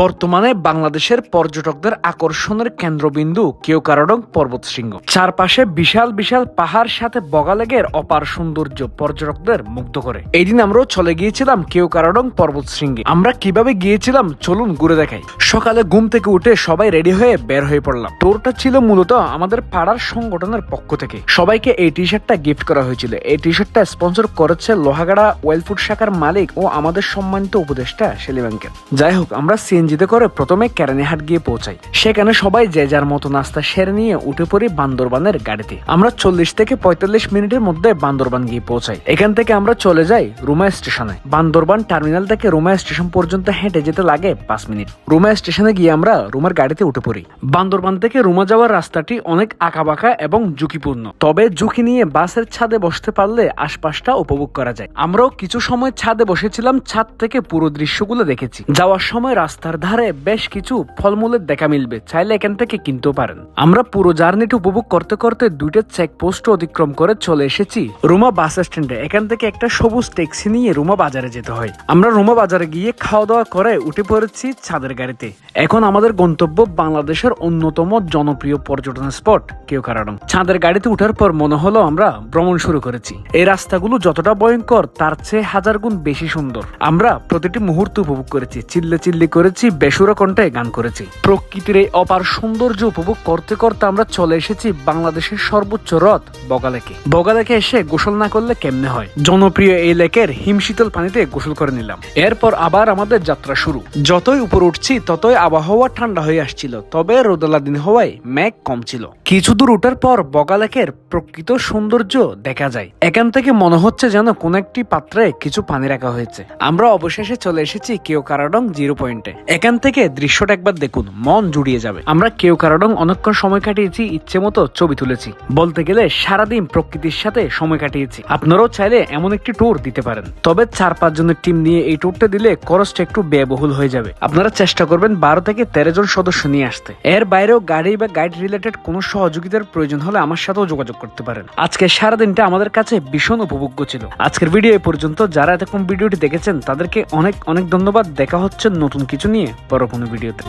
বর্তমানে বাংলাদেশের পর্যটকদের আকর্ষণের কেন্দ্রবিন্দু কেওকারডং পর্বত শৃঙ্গ চারপাশে বিশাল বিশাল পাহাড় সাথে বগালেগের অপার সৌন্দর্য পর্যটকদের মুগ্ধ করে। এই দিন আমরাও চলে গিয়েছিলাম কেওকারডং পর্বত শৃঙ্গে আমরা কীভাবে গিয়েছিলাম চলুন ঘুরে দেখাই। সকালে ঘুম থেকে উঠে সবাই রেডি হয়ে বের হয়ে পড়লাম। টোরটা ছিল মূলত আমাদের পাড়ার সংগঠনের পক্ষ থেকে। সবাইকে এই টি শার্টটা গিফট করা হয়েছিল। এই টি শার্টটা স্পন্সর করেছে লোহাগাড়া ওয়েলফুড শাখার মালিক ও আমাদের সম্মানিত উপদেষ্টা সেলিবাঙ্কের যাই হোক, আমরা সিএনজিতে করে প্রথমে কেরানীহাট গিয়ে পৌঁছাই। সেখানে সবাই যে যার মতো নাস্তা সেরে নিয়ে উঠে পড়ি বান্দরবানের গাড়িতে। আমরা চল্লিশ থেকে পঁয়তাল্লিশ মিনিটের মধ্যে বান্দরবান গিয়ে পৌঁছাই। এখান থেকে আমরা চলে যাই রুমা স্টেশনে। বান্দরবান টার্মিনাল থেকে রুমা স্টেশন পর্যন্ত হেঁটে যেতে লাগে পাঁচ মিনিট। রুমা স্টেশনে গিয়ে আমরা রুমার গাড়িতে উঠে পড়ি। বান্দরবান থেকে রুমা যাওয়ার রাস্তাটি অনেক আঁকাবাঁকা এবং ঝুঁকিপূর্ণ। তবে ঝুঁকি নিয়ে বাসের ছাদে বসতে পারলে আশপাশটা উপভোগ করা যায়। আমরাও কিছু সময় ছাদে বসেছিলাম, ছাদ থেকে পুরো দৃশ্যগুলো দেখেছি। যাওয়ার সময় রাস্তার ধারে বেশ কিছু ফলমূলের দেখা মিলবে, চাইলে এখান থেকে কিনতেও পারেন। আমরা পুরো জার্নিটি উপভোগ করতে করতে দুইটা চেকপোস্ট অতিক্রম করে চলে এসেছি রুমা বাস স্ট্যান্ডে। এখান থেকে একটা সবুজ ট্যাক্সি নিয়ে রুমা বাজারে যেতে হয়। আমরা রুমা বাজারে গিয়ে খাওয়া দাওয়া করে উঠে পড়েছি ছাদের গাড়িতে। এখন আমাদের গন্তব্য বাংলাদেশের অন্যতম জনপ্রিয় পর্যটন স্পট কেউ কারাডং ছাদের গাড়িতে ওঠার পর মনে হলো আমরা ভ্রমণ শুরু করেছি। এই রাস্তাগুলো যতটা ভয়ঙ্কর, তার চেয়ে হাজার গুণ বেশি সুন্দর। আমরা প্রতিটি মুহূর্ত উপভোগ করেছি চিল্লে চিল্লি করেছি বেসুরা কণ্ঠে গান করেছি। প্রকৃতির এই অপার সৌন্দর্য উপভোগ করতে করতে আমরা চলে এসেছি বাংলাদেশের সর্বোচ্চ হ্রদ, বগালেকে। বগালেকে এসে গোসল না করলে কেমনে হয়? জনপ্রিয় এই লেকের হিমশীতল পানিতে গোসল করে নিলাম। এরপর আবার আমাদের যাত্রা শুরু। যতই উপর উঠছি, ততই আবহাওয়া ঠান্ডা হয়ে আসছিল, তবে রোদালা দিন হওয়ায় মেঘ কম ছিল। কিছু দূর উঠার পর বগালেকের প্রকৃত সৌন্দর্য দেখা যায়। এখান থেকে মনে হচ্ছে যেন কোন একটি পাত্রে কিছু পানি রাখা হয়েছে। আমরা অবশেষে চলে এসেছি কেউ কারাডং জিরো পয়েন্টে। এখান থেকে দৃশ্যটা একবার দেখুন, মন জুড়িয়ে যাবে। আমরা কেউ কারাডং অনেকক্ষণ সময় কাটিয়েছি, ইচ্ছে মতো ছবি তুলেছি। বলতে গেলে সারাদিন প্রকৃতির সাথে সময় কাটিয়েছি। আপনারাও চাইলে এমন একটি ট্যুর দিতে পারেন। তবে চার পাঁচ জনের টিম নিয়ে এই ট্যুরটা দিলে খরচটা একটু ব্যয়বহুল হয়ে যাবে। আপনারা চেষ্টা করবেন বারো থেকে তেরো জন সদস্য নিয়ে আসতে। এর বাইরেও গাড়ি বা গাইড রিলেটেড কোনো সহযোগিতার প্রয়োজন হলে আমার সাথেও যোগাযোগ করতে পারেন। আজকে সারাদিনটা আমাদের কাছে ভীষণ উপভোগ্য ছিল। আজকের ভিডিও এ পর্যন্ত। যারা এতক্ষণ ভিডিওটি দেখেছেন, তাদেরকে অনেক অনেক ধন্যবাদ। দেখা হচ্ছে নতুন কিছু নিয়ে পর কোনো ভিডিওতে।